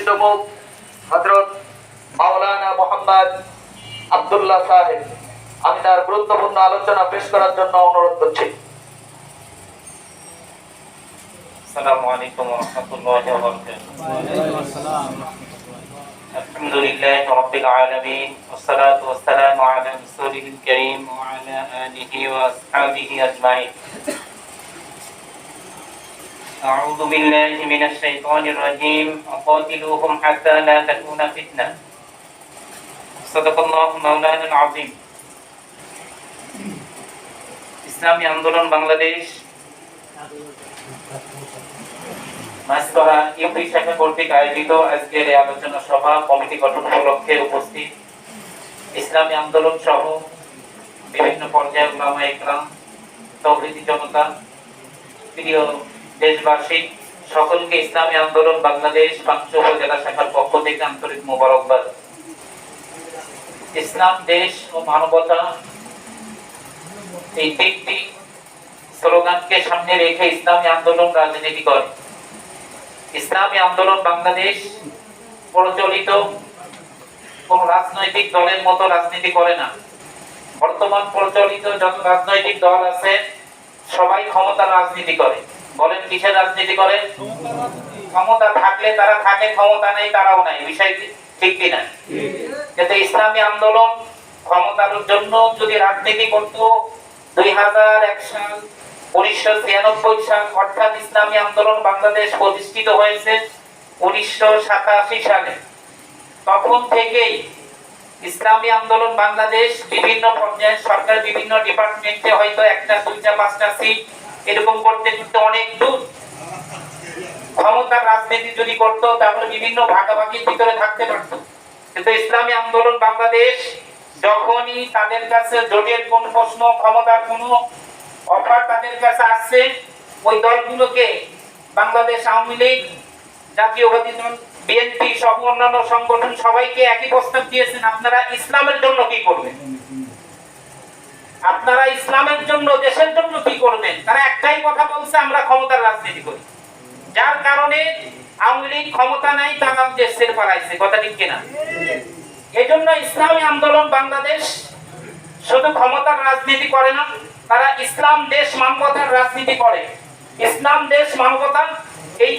আলোচিত মুখ হজরত মাওলানা মোহাম্মদ আব্দুল্লাহ সাহেব আমি তার গুরুত্বপূর্ণ আলোচনা পেশ করার জন্য অনুরোধ করছি السلام عليكم ورحمة الله وبركاته الحمد لله رب العالمين والصلاة والسلام على رسوله الكريم وعلى آله وأصحابه أجمعين أعوذ بالله من الشيطان الرجيم وقاتلوهم حتى لا تكون فتنة صدق الله مولانا العظيم ইসলামী আন্দোলন বাংলাদেশ মাছকরা ইউপি শাখা কর্তৃক আয়োজিত আজকের এই আলোচনা সভা কমিটি গঠন উপলক্ষে উপস্থিত ইসলামী আন্দোলন সহ বিভিন্ন পর্যায়ে উলামা ইকরাম তৌহিদি জনতা প্রিয় দেশবাসী, সকলকে ইসলামী আন্দোলন, বাংলাদেশ পাঁচ উপজেলা শাখার পক্ষ থেকে আন্তরিক মোবারকবাদ। ইসলাম, দেশ ও মানবতা এই তিনটি স্লোগানকে সামনে রেখে ইসলামী আন্দোলন রাজনীতি করে। ইসলামী আন্দোলন বাংলাদেশ প্রচলিত কোন রাজনৈতিক দলের মতো রাজনীতি করে না। বর্তমান প্রচলিত যত রাজনৈতিক দল আছে, সবাই ক্ষমতার রাজনীতি করে। বলেন কিসের রাজনীতি করে ক্ষমতা থাকলে তারা থাকে ক্ষমতা নেই তারাও নাই। বিষয় ঠিক কিনা? কিন্তু ইসলামী আন্দোলন ক্ষমতার জন্য যদি রাজনীতি করত দুই হাজার এক সাল উনিশশো ছিয়ানব্বই সাল অর্থাৎ ইসলামী আন্দোলন বাংলাদেশ প্রতিষ্ঠিত হয়েছে উনিশশো সাতাশি সালে। তখন থেকেই ইসলামী আন্দোলন বাংলাদেশ বিভিন্ন পর্যায়ে সরকার বিভিন্ন ডিপার্টমেন্টে হয়তো একটা দুইটা পাঁচটা সিট এরকম করতে করতে অনেক দূর। ক্ষমতার রাজনীতি যদি করতো, তাহলে বিভিন্ন ভাগাভাগির ভিতরে থাকতে পারতো। কিন্তু ইসলামী আন্দোলন বাংলাদেশ যখনই তাদের কাছে জোটের কোন প্রশ্ন, ক্ষমতার কোন অফার তাদের কাছে আসছে, ওই দলগুলোকে বাংলাদেশ আওয়ামী লীগ জাতীয়বাদী দল, বিএনপি সহ অন্যান্য সংগঠন সবাইকে একই প্রস্তাব দিয়েছেন, আপনারা ইসলামের জন্য কি করবেন? আপনারা ইসলামের জন্য, দেশের জন্য কি করবেন? তারা একটাই কথা বলছে, আমরা ক্ষমতার রাজনীতি করি। যার কারণে আওয়ামী লীগ ক্ষমতা নাই তারা দেশ ছেড়ে পালাইছে কথা ঠিক কিনা? এই জন্য ইসলামী আন্দোলন বাংলাদেশ শুধু ক্ষমতার রাজনীতি করে না, তারা ইসলাম দেশ মানবতার রাজনীতি করে। ইসলাম দেশ মানবতা এই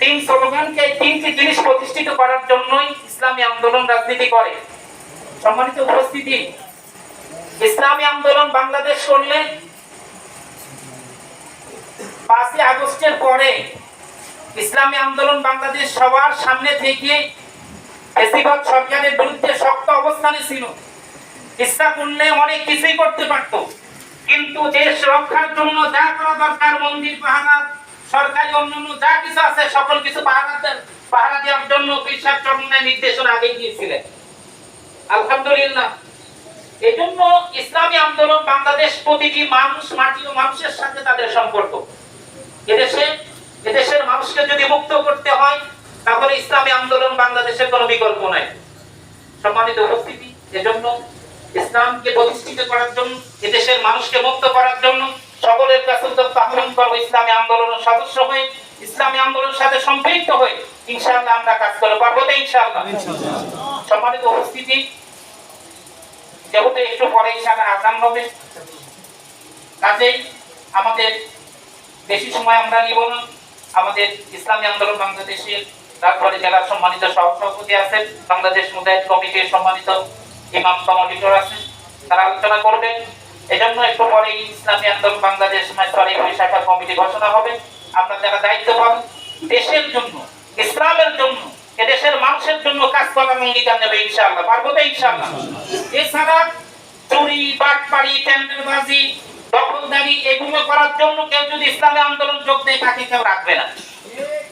তিন স্লোগানকে, তিনটি জিনিস প্রতিষ্ঠিত করার জন্যই ইসলামী আন্দোলন রাজনীতি করে। সম্মানিত উপস্থিতি ইসলামী আন্দোলন বাংলাদেশ করলে পাঁচই আগস্টের পরে ইসলামী আন্দোলন বাংলাদেশ সবার সামনে থেকে বেশিরভাগ সরকারের বিরুদ্ধে শক্ত অবস্থানে ছিল। ইচ্ছা করলে অনেক কিছুই করতে পারতো। কিন্তু দেশ রক্ষার জন্য যা করা দরকার, মন্দির পাহারা সরকারি অন্যান্য যা কিছু আছে, সকল কিছু পাহারা পাহারা দেওয়ার জন্য বিশ্বাস চরণের নির্দেশনা আগে আলহামদুলিল্লাহ। এই জন্য ইসলামী আন্দোলন বাংলাদেশ প্রতিটি মানুষ মাটি ও মানুষের সাথে তাদের সম্পর্ক। এদেশে এদেশের মানুষকে যদি মুক্ত করতে হয় তাহলে ইসলামী আন্দোলন বাংলাদেশের কোনো বিকল্প নাই সম্মানিত উপস্থিতি এজন্য ইসলামকে প্রতিষ্ঠিত করার জন্য এদেশের মানুষকে মুক্ত করার জন্য সকলের কাছে আহ্বান করব ইসলামী আন্দোলনের সদস্য হয়ে ইসলামী আন্দোলনের সাথে সম্পৃক্ত হয়ে ইনশাআল্লাহ আমরা কাজ করে পারব তো ইনশাআল্লাহ। সম্মানিত উপস্থিতি যেহেতু একটু পরে ইনশাআল্লাহ আজান হবে, কাজেই আমাদের বেশি সময় আমরা নিব না। আমাদের ইসলামী আন্দোলন বাংলাদেশের রাজবাড়ী জেলার সম্মানিত সহসভাপতি আছেন, বাংলাদেশ মুদায়িদ কমিটির সম্মানিত ইমাম কমিটির আছেন, তারা আলোচনা করবেন এজন্য একটু পরে ইসলামী আন্দোলন বাংলাদেশ সরি শাখা কমিটি ঘোষণা হবে। আমরা যারা দায়িত্ব পাবেন দেশের জন্য, ইসলামের জন্য এদেশের মানুষের জন্য কাজ করার অঙ্গীকার নেবে ইনশাআল্লাহ, পারব তো ইনশাআল্লাহ। এছাড়া চুরি, বাটপাড়ি, টেন্ডারবাজি, দখলদারি, এগুলো করার জন্য কেউ যদি ইসলামী আন্দোলন যোগ দেয় তাকে কেউ রাখবে না।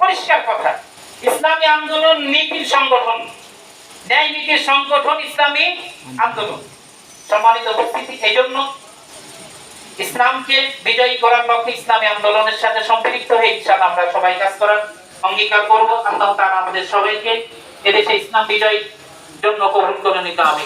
পরিষ্কার কথা, ইসলামী আন্দোলন নীতির সংগঠন। ন্যায় নীতির সংগঠন ইসলামী আন্দোলন। সম্মানিত উপস্থিতি এই জন্য ইসলামকে বিজয়ী করার লক্ষ্যে ইসলামী আন্দোলনের সাথে সম্পৃক্ত হয়ে ইনশাআল্লাহ আমরা সবাই কাজ করার অঙ্গীকার করব আল্লাহ তারা আমাদের সবাইকে। এদেশে ইসলাম বিজয়ের জন্য কবুল করে নিতে হবে।